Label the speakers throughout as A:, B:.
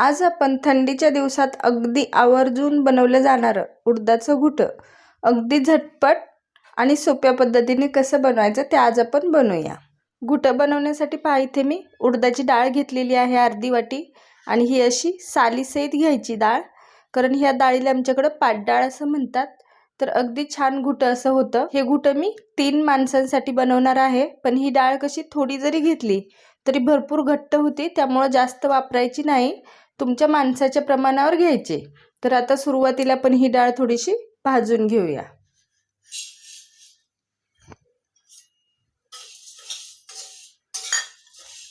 A: आज आपण थंडीच्या दिवसात अगदी आवर्जून बनवलं जाणारं उडदाचं घुटं. अगदी झटपट आणि सोप्या पद्धतीने कसं बनवायचं ते आज आपण बनवूया. घुटं बनवण्यासाठी पहा इथे मी उडदाची डाळ घेतलेली आहे अर्धी वाटी आणि ही अशी सालीसहित घ्यायची डाळ. कारण ह्या डाळीला आमच्याकडं पाटडाळ असं म्हणतात. तर अगदी छान घुटं असं होतं. हे घुटं मी तीन माणसांसाठी बनवणार आहे. पण ही डाळ कशी थोडी जरी घेतली तरी भरपूर घट्ट होती. त्यामुळं जास्त वापरायची नाही. तुमच्या माणसाच्या प्रमाणावर घ्यायचे. तर आता सुरुवातीला पण ही डाळ थोडीशी भाजून घेऊया.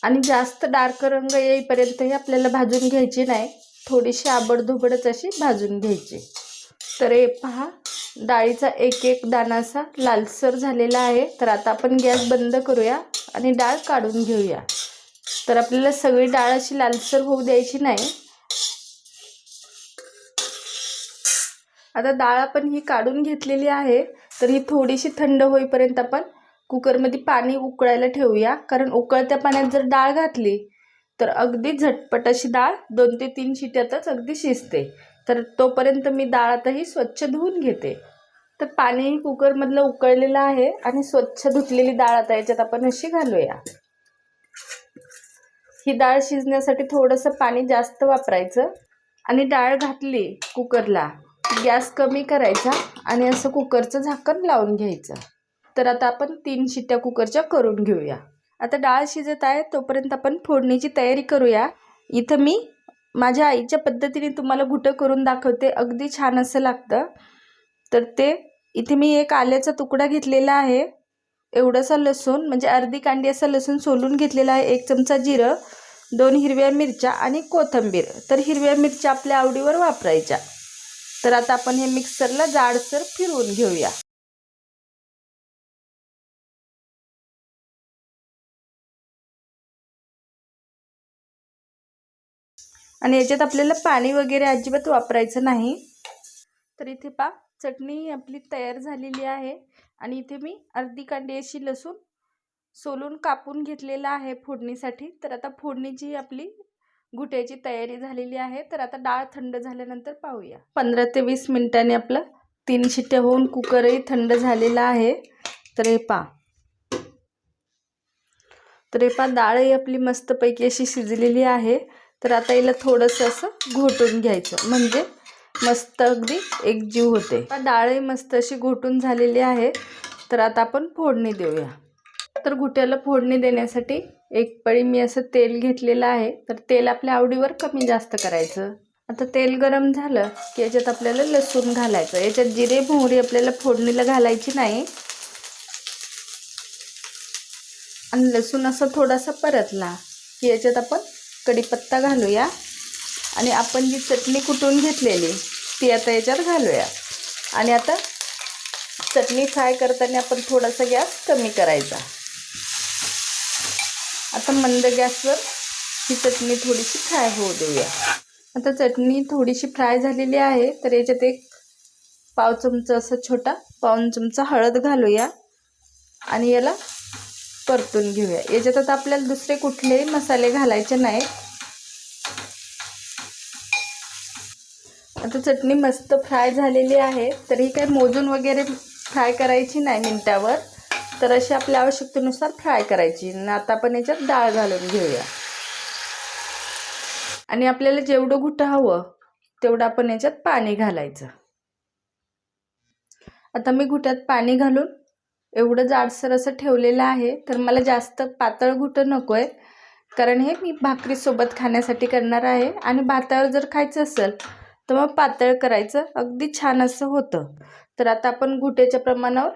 A: आणि जास्त डार्क रंग येईपर्यंतही आपल्याला भाजून घ्यायची नाही. थोडीशी आबडधोबडच अशी भाजून घ्यायची. तर हे पहा डाळीचा एक एक दाणा असा लालसर झालेला आहे. तर आता आपण गॅस बंद करूया आणि डाळ काढून घेऊया. तर आपल्याला सगळी डाळ अशी लालसर होऊ द्यायची नाही. आता डाळ आपण ही काढून घेतलेली आहे. तर ही थोडीशी थंड होईपर्यंत आपण कुकरमध्ये पाणी उकळायला ठेवूया. कारण उकळत्या पाण्यात जर डाळ घातली तर अगदी झटपट अशी डाळ दोन ते तीन शिट्यातच अगदी शिजते. तर तोपर्यंत मी डाळ आता ही स्वच्छ धुवून घेते. तर पाणी कुकरमधलं उकळलेलं आहे आणि स्वच्छ धुतलेली डाळ आता याच्यात आपण अशी घालूया. ही डाळ शिजण्यासाठी थोडंसं पाणी जास्त वापरायचं आणि डाळ घातली कुकरला गॅस कमी करायचा आणि असं कुकरचं झाकण लावून घ्यायचं. तर आता आपण तीन शिट्ट्या कुकरच्या करून घेऊया. आता डाळ शिजत आहे तोपर्यंत आपण फोडणीची तयारी करूया. इथं मी माझ्या आईच्या पद्धतीने तुम्हाला घुटं करून दाखवते अगदी छान असं लागतं. तर ते इथे मी एक आल्याचा तुकडा घेतलेला आहे. एवढंसा लसूण म्हणजे अर्धी कांडी असा लसूण सोलून घेतलेला आहे. एक चमचा जिरं दोन हिरव्या मिरच्या आणि कोथिंबीर. तर हिरव्या मिरच्या आपल्या आवडीवर वापरायच्या. तर आता आपण हे मिक्सरला जाडसर फिरवून घेऊया. आणि याच्यात आपल्याला पाणी वगैरे अजिबात वापरायचं नाही. तर इथे पा चटणी आपली तयार झालेली आहे. आणि इथे मी अर्धी कांडी अशी लसूण सोलून कापून घेतलेला आहे फोडणीसाठी. तर आता फोडणीची आपली घुट्याची तयारी झालेली आहे तर आता डाळ थंड झाल्यानंतर पाहूया. पंधरा ते वीस मिनिटांनी आपलं तीन शिट्ट्या होऊन कुकरही थंड झालेला आहे. तर हे पा तर हे पा डाळही आपली मस्तपैकी अशी शिजलेली आहे. तर आता याला थोडंसं असं घोटून घ्यायचं. म्हणजे मस्त अगदी एकजीव होते. डाळही मस्त अशी घोटून झालेली आहे. तर आता आपण फोडणी देऊया. तर घुट्याला फोडणी देण्यासाठी एक पळी मी असं तेल घेतलेलं आहे. तर तेल आपल्या आवडीवर कमी जास्त करायचं. आता तेल गरम झालं की याच्यात आपल्याला लसूण घालायचं. याच्यात जिरे भोवरी आपल्याला फोडणीला घालायची नाही. आणि लसूण असं थोडासा परतला की याच्यात आपण कढीपत्ता घालूया. आणि आपण जी चटणी कुटून घेतलेली ती आता याच्यात घालूया. आणि आता चटणी फ्राय करताना आपण थोडासा गॅस कमी करायचा. आता मंद गॅसवर ही चटणी थोडीशी फ्राय होऊ देऊया. आता चटणी थोडीशी फ्राय झालेली आहे तर याच्यात एक पाव चमचा असं छोटा पाऊन चमचा हळद घालूया. आणि याला परतून घेऊया. याच्यात आता आपल्याला दुसरे कुठलेही मसाले घालायचे नाहीत. आता चटणी मस्त फ्राय झालेली आहे. तर ही काही मोजून वगैरे फ्राय करायची नाही मिनटावर. तर अशी आपल्या आवश्यकतेनुसार फ्राय करायची. आणि आता आपण याच्यात डाळ घालून घेऊया. आणि आपल्याला जेवढं घुटं हवं तेवढं आपण याच्यात पाणी घालायचं. आता मी घुट्यात पाणी घालून एवढं जाडसर असं ठेवलेलं आहे. तर मला जास्त पातळ घुटं नको आहे कारण हे मी भाकरीसोबत खाण्यासाठी करणार आहे. आणि भातावर जर खायचं असेल तर मग पातळ करायचं. अगदी छान असं होतं. तर आता आपण घुट्याच्या प्रमाणावर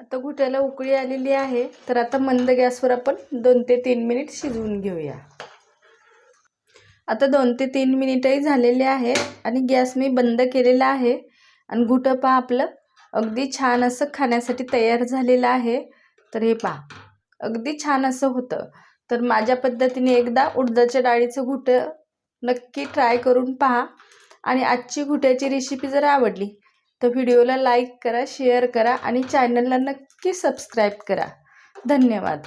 A: आता घुट्याला उकळी आलेली आहे. तर आता मंद गॅसवर आपण दोन ते तीन मिनिट शिजवून घेऊया. आता दोन ते तीन मिनिटही झालेले आहेत आणि गॅस मी बंद केलेला आहे. आणि घुटं पहा आपलं. अगदी छान असं खाण्यासाठी तयार झालेलं आहे. तर हे पहा. अगदी छान असं होतं. तर माझ्या पद्धतीने एकदा उडदाच्या डाळीचं घुटं नक्की ट्राय करून पहा. आणि आजची घुट्याची रेसिपी जर आवडली तर व्हिडिओला लाईक करा शेअर करा आणि चॅनलला नक्की सबस्क्राईब करा. धन्यवाद.